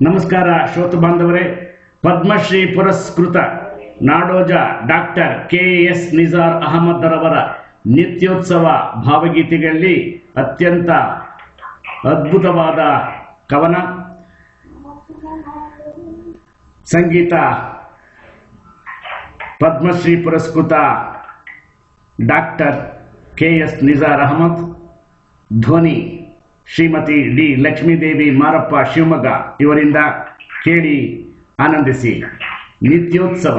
ನಮಸ್ಕಾರ, ಶ್ರೋತ ಬಾಂಧವರೇ. ಪದ್ಮಶ್ರೀ ಪುರಸ್ಕೃತ ನಾಡೋಜ doctor K S Nisar Ahmed ರವರ ನಿತ್ಯೋತ್ಸವ ಭಾವಗೀತೆಗಳಲ್ಲಿ ಅತ್ಯಂತ ಅದ್ಭುತವಾದ ಕವನ, ಸಂಗೀತ, ಪದ್ಮಶ್ರೀ ಪುರಸ್ಕೃತ doctor K S Nisar Ahmed, ಧ್ವನಿ ಶ್ರೀಮತಿ ಡಿ ಲಕ್ಷ್ಮೀದೇವಿ ಮಾರಪ್ಪ ಶಿವಮೊಗ್ಗ ಇವರಿಂದ ಕೇಳಿ ಆನಂದಿಸಿ ನಿತ್ಯೋತ್ಸವ.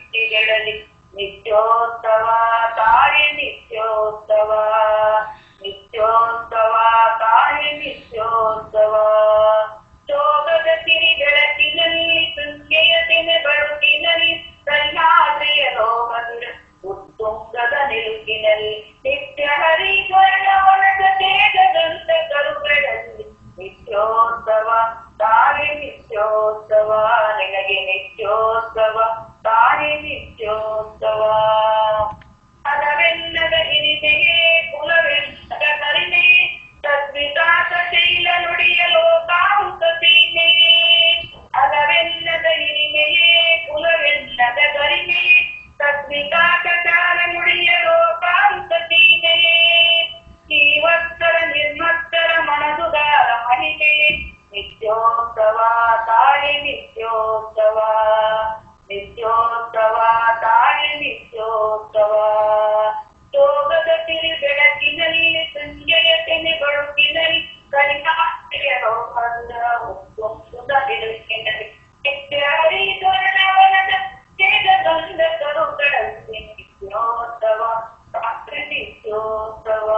ಭಿತ್ತಿಗಳಲ್ಲಿ ನಿತ್ಯೋತ್ಸವ ತಾಯಿ ನಿತ್ಯೋತ್ಸವ ನಿತ್ಯೋತ್ಸವ ತಾಯಿ ನಿತ್ಯೋತ್ಸವ ಶೋಕದ ಸಿರಿ ಬೆಳಕಿನಲ್ಲಿ ಸಂಖ್ಯೆಯ ತೆನೆ ಬಳುಕಿನಲ್ಲಿ ಸಹ್ಯಾದ್ರಿಯ ರೋಗವಿರ ಉತ್ತುಂಗದ ನಿಲುಕಿನಲ್ಲಿ, ನಿತ್ಯ ಹರಿದ್ವರ್ಣವನದ ತೇಜದಂತ ಕರುಗಳಲ್ಲಿ ನಿತ್ಯೋತ್ಸವ ತಾಯಿ ನಿತ್ಯೋತ್ಸವ ನಿನಗೆ ನಿತ್ಯೋತ್ಸವ ತಾಯಿ ನಿತ್ಯೋತ್ಸವ ಅದವೆಲ್ಲದ ಹಿರಿಮೆಯೇ ಕುಲವೆಲ್ಲದ ಕರಿಮೆಯೇ ತದ್ವಿಕಾಸ ಶೈಲ ನುಡಿಯ ಲೋಕಾಂತ ಸೀಮೆಯೇ ಅದವೆಲ್ಲದ ಹಿರಿಮೆಯೇ ಕುಲವೆಲ್ಲದ ಕರಿಮೆ ತದ್ವಿಕಾಸ ಚಾರ ನುಡಿಯ ಲೋಕಾಂತ ಸೀಮೆಯೇ ಜೀವತ್ತರ ನಿರ್ಮತ್ತರ ಮನದುಗಾರ ಮಹಿಮೆಯೇ ನಿತ್ಯೋತ್ಸವ ತಾಯಿ ನಿತ್ಯೋತ್ಸವ ಉತ್ತವ ಯೋಗದತಿರಿ ಬೆಳಕಿನಲ್ಲಿ ಸಂಜಯತೆನೆ ಬರುತ್ತಿನಲ್ಲಿ ಕಲಿತಾಸ್ತಿಯ ರೋಗವನ್ನ ಒಪ್ಪುತ್ತ ಬೆಳೆಸಿನಲ್ಲಿ ಯಾರಿ ತೋರಣವನದ ಛೇದ ಗಂಧ ಕರುಗಳಂತೆ ನಿತ್ಯೋತ್ಸವ ಪ್ರಾಕೃತಿಕೋತ್ಸವ